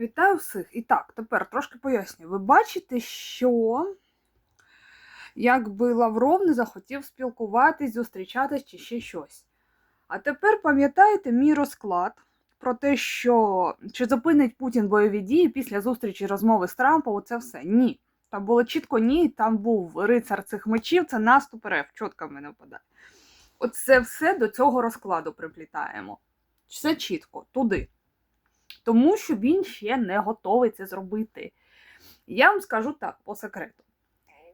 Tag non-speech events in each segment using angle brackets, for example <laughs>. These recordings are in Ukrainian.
Вітаю всіх. І так, тепер трошки поясню. Ви бачите, що якби Лавров не захотів спілкуватись, зустрічатись чи ще щось. А тепер пам'ятаєте мій розклад про те, що чи зупинить Путін бойові дії після зустрічі розмови з Трампом, оце все. Ні. Там було чітко ні, там був рицар цих мечів, це наступ РФ, чітко в мене впадає. Оце все до цього розкладу приплітаємо. Все чітко, туди. Тому що він ще не готовий це зробити. Я вам скажу так, по секрету.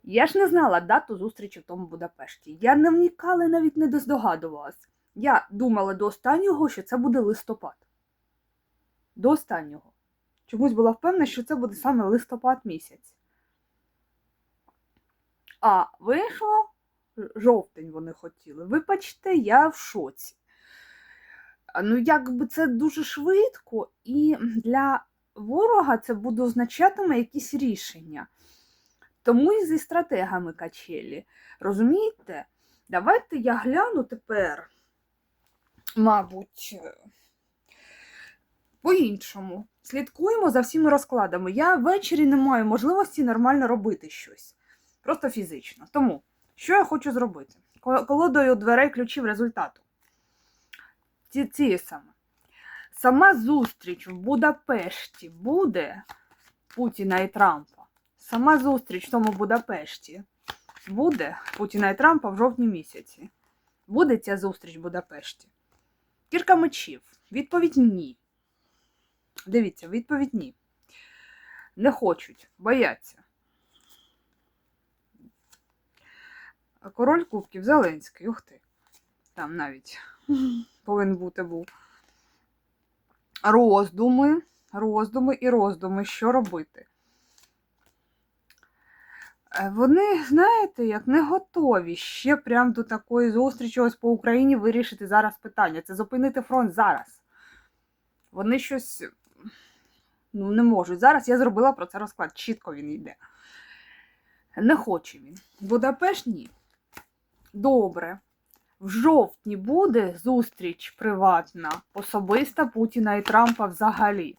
Я ж не знала дату зустрічі в тому Будапешті. Я не вникала і навіть не доздогадувалась. Я думала до останнього, що це буде листопад. До останнього. Чомусь була впевнена, що це буде саме листопад місяць. А вийшло жовтень вони хотіли. Вибачте, я в шоці. Ну, якби це дуже швидко, і для ворога це буде означатиме якісь рішення. Тому і зі стратегами качелі. Розумієте? Давайте я гляну тепер, мабуть, по-іншому. Слідкуємо за всіма розкладами. Я ввечері не маю можливості нормально робити щось. Просто фізично. Тому, що я хочу зробити? Колодою дверей ключів результату. Ці, ці саме. Сама зустріч в Будапешті буде Путіна і Трампа. Сама зустріч в тому Будапешті буде Путіна і Трампа в жовтні місяці. Буде ця зустріч в Будапешті. Кірка мечів. Відповідь ні. Дивіться, відповідь ні. Не хочуть, бояться. Король Кубків Зеленський, ух ти. Там навіть <laughs> повинен бути був. Роздуми, роздуми і роздуми, що робити. Е, Вони, знаєте, як не готові ще прям до такої зустрічі ось по Україні вирішити зараз питання. Це зупинити фронт зараз. Вони щось ну, не можуть. Зараз я зробила про це розклад. Чітко він йде. Не хоче він. Будапешт ні. Добре. В жовтні буде зустріч приватна, особиста Путіна і Трампа взагалі.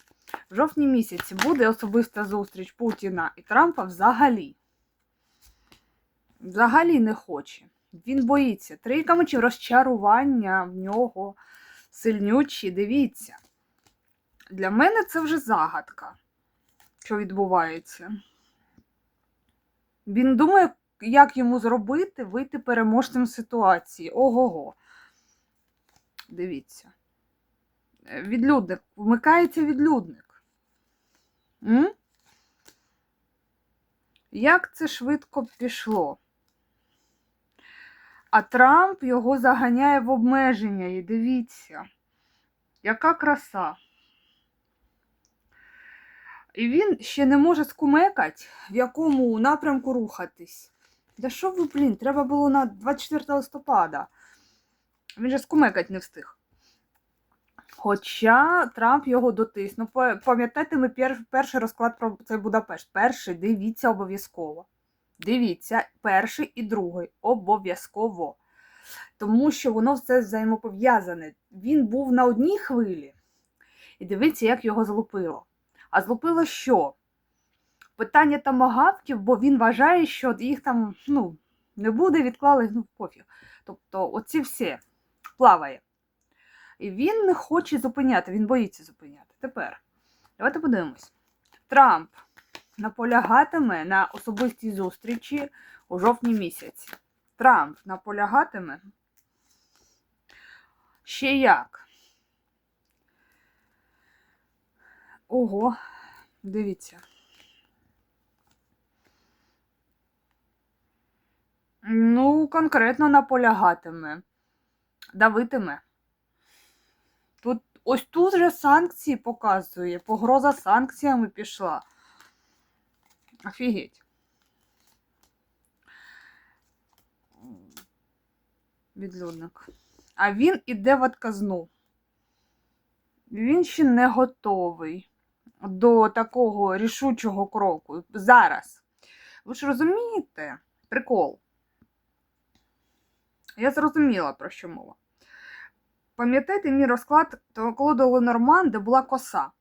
В жовтні місяці буде особиста зустріч Путіна і Трампа взагалі. Взагалі не хоче. Він боїться. Трійка мечів розчарування в нього сильнючі. Дивіться. Для мене це вже загадка, що відбувається. Він думає, як йому зробити вийти переможцем ситуації. Ого-го. Дивіться. Е, Відлюдник. Вмикається відлюдник. М? Як це швидко пішло? А Трамп його заганяє в обмеження. І дивіться, яка краса. І він ще не може скумекати, в якому напрямку рухатись. Да що ви, блін, треба було на 24 листопада. Він же скумекать не встиг. Хоча Трамп його дотиснув. Пам'ятаєте, ми пер, перший розклад про цей Будапешт. Перший дивіться обов'язково. Дивіться, перший і другий обов'язково. Тому що воно все взаємопов'язане. Він був на одній хвилі. І дивіться, як його злупило. А злупило що? Питання тамагавків, бо він вважає, що їх там ну, не буде, відклали, ну, пофіг. Тобто, оці всі плаває. І він не хоче зупиняти, він боїться зупиняти. Тепер, давайте подивимось. Трамп наполягатиме на особистій зустрічі у жовтні місяці. Трамп наполягатиме. Ще як? Ого, дивіться. Ну, конкретно наполягатиме, давитиме. Тут ось тут же санкції показує, погроза санкціями пішла. Офігеть. Відлюдник. А він іде в отказну. Він ще не готовий до такого рішучого кроку. Зараз. Ви ж розумієте? Прикол. Я зрозуміла, про що мова. Пам'ятаєте мій розклад, то коли до Ленорман, де була коса.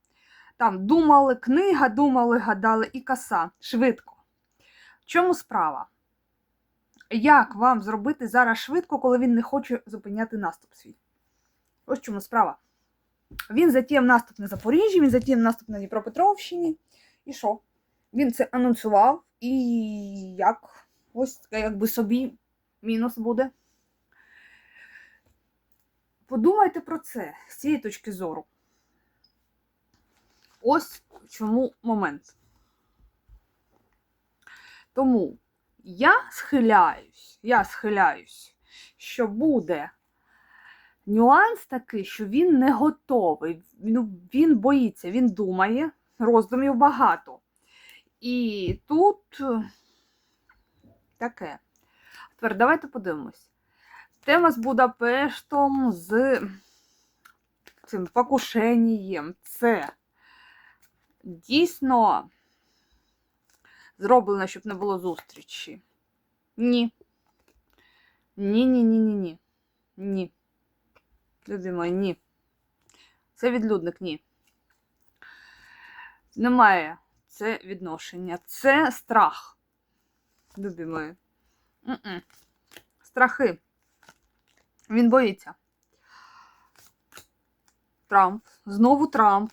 Там думали, книга, думали, гадали і коса. Швидко. В чому справа? Як вам зробити зараз швидко, коли він не хоче зупиняти наступ свій? Ось чому справа. Він затіяв наступ на Запоріжжі, він затіяв наступ на Дніпропетровщині. І що? Він це анонсував, і як? Ось якби собі мінус буде. Подумайте про це з цієї точки зору. Ось чому момент. Тому я схиляюсь, я схиляюсь, що буде нюанс такий, що він не готовий. Ну, він боїться, він думає, роздумів багато. І тут е, таке. Тепер давайте подивимось. Тема з Будапештом, з цим покушенням. Це дійсно зроблено, щоб не було зустрічі. Ні. Ні, ні, ні. Люди мої, ні. Це відлюдник, ні. Немає це відношення. Це страх. Любі мої. Страхи. Він боїться. Трамп. Знову Трамп.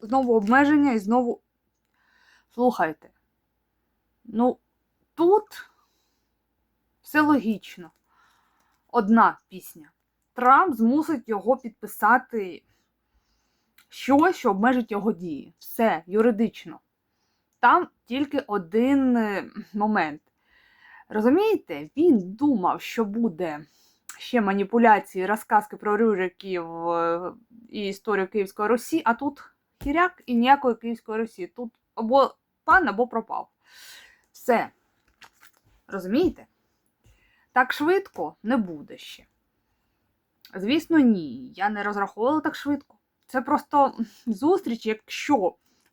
Знову обмеження і знову. Слухайте. Ну, тут все логічно. Одна пісня. Трамп змусить його підписати щось, що обмежить його дії. Все юридично. Там тільки один е, момент. Розумієте, він думав, що буде ще маніпуляції, розказки про Рюриків е, і історію Київської Русі, а тут хіряк і ніякої Київської Русі. Тут або пан, або пропав. Все. Розумієте? Так швидко не буде ще. Звісно, ні. Я не розраховувала так швидко. Це просто зустріч, якщо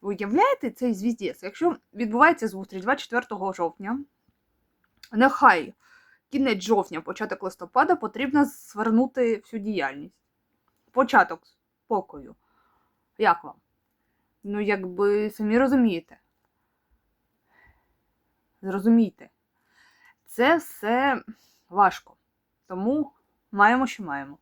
ви уявляєте цей звіздець, якщо відбувається зустріч 24 жовтня, нехай кінець жовтня, початок листопада потрібно звернути всю діяльність. Початок спокою. Як вам? Ну, якби самі розумієте. Зрозумійте. Це все важко. Тому маємо, що маємо.